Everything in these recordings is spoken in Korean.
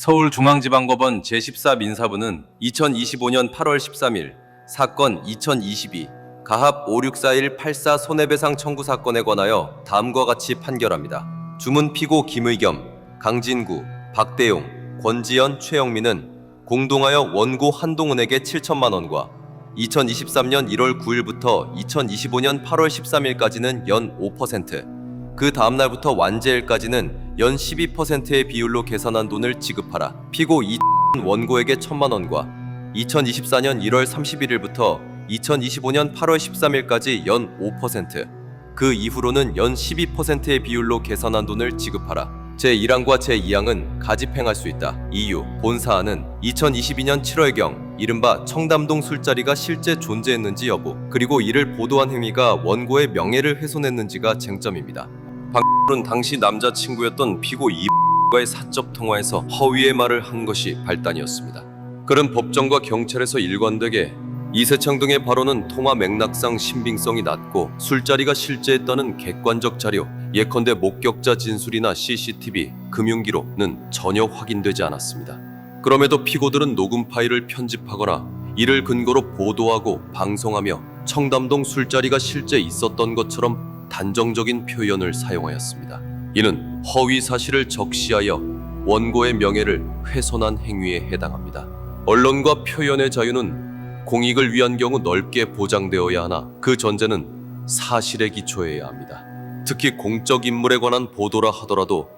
서울중앙지방법원 제14 민사부는 2025년 8월 13일 사건 2022 가합 564184 손해배상 청구 사건에 관하여 다음과 같이 판결합니다. 주문 피고 김의겸, 강진구, 박대용, 권지연, 최영민은 공동하여 원고 한동훈에게 7천만 원과 2023년 1월 9일부터 2025년 8월 13일까지는 연 5%, 그 다음 날부터 완제일까지는 연 12%의 비율로 계산한 돈을 지급하라. 피고 이 원고에게 1천만 원과 2024년 1월 31일부터 2025년 8월 13일까지 연 5%, 그 이후로는 연 12%의 비율로 계산한 돈을 지급하라. 제1항과 제2항은 가집행할 수 있다. 이유, 본 사안은 2022년 7월경 이른바 청담동 술자리가 실제 존재했는지 여부, 그리고 이를 보도한 행위가 원고의 명예를 훼손했는지가 쟁점입니다. 박은 당시 남자친구였던 피고 이과의 사적 통화에서 허위의 말을 한 것이 발단이었습니다. 그는 법정과 경찰에서 일관되게 이세창 등의 발언은 통화 맥락상 신빙성이 낮고 술자리가 실제했다는 객관적 자료, 예컨대 목격자 진술이나 CCTV, 금융기록은 전혀 확인되지 않았습니다. 그럼에도 피고들은 녹음 파일을 편집하거나 이를 근거로 보도하고 방송하며 청담동 술자리가 실제 있었던 것처럼 단정적인 표현을 사용하였습니다. 이는 허위 사실을 적시하여 원고의 명예를 훼손한 행위에 해당합니다. 언론과 표현의 자유는 공익을 위한 경우 넓게 보장되어야 하나 그 전제는 사실에 기초해야 합니다. 특히 공적 인물에 관한 보도라 하더라도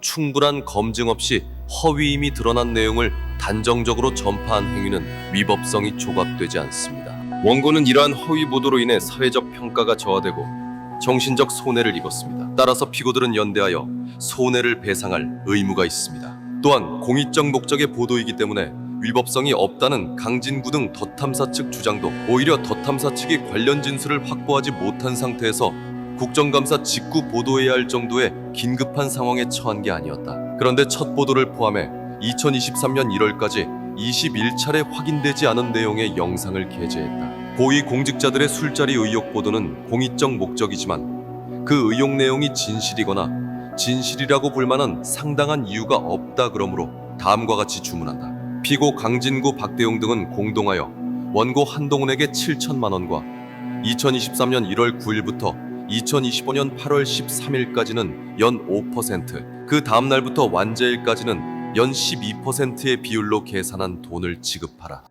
충분한 검증 없이 허위임이 드러난 내용을 단정적으로 전파한 행위는 위법성이 조각되지 않습니다. 원고는 이러한 허위 보도로 인해 사회적 평가가 저하되고 정신적 손해를 입었습니다. 따라서 피고들은 연대하여 손해를 배상할 의무가 있습니다. 또한 공익적 목적의 보도이기 때문에 위법성이 없다는 강진구 등 덧탐사 측 주장도 오히려 덧탐사 측이 관련 진술을 확보하지 못한 상태에서 국정감사 직후 보도해야 할 정도의 긴급한 상황에 처한 게 아니었다. 그런데 첫 보도를 포함해 2023년 1월까지 21차례 확인되지 않은 내용의 영상을 게재했다. 고위 공직자들의 술자리 의혹 보도는 공익적 목적이지만 그 의혹 내용이 진실이거나 진실이라고 볼 만한 상당한 이유가 없다 그러므로 다음과 같이 주문한다. 피고 강진구 박대용 등은 공동하여 원고 한동훈에게 7천만 원과 2023년 1월 9일부터 2025년 8월 13일까지는 연 5%, 그 다음 날부터 완제일까지는 연 12%의 비율로 계산한 돈을 지급하라.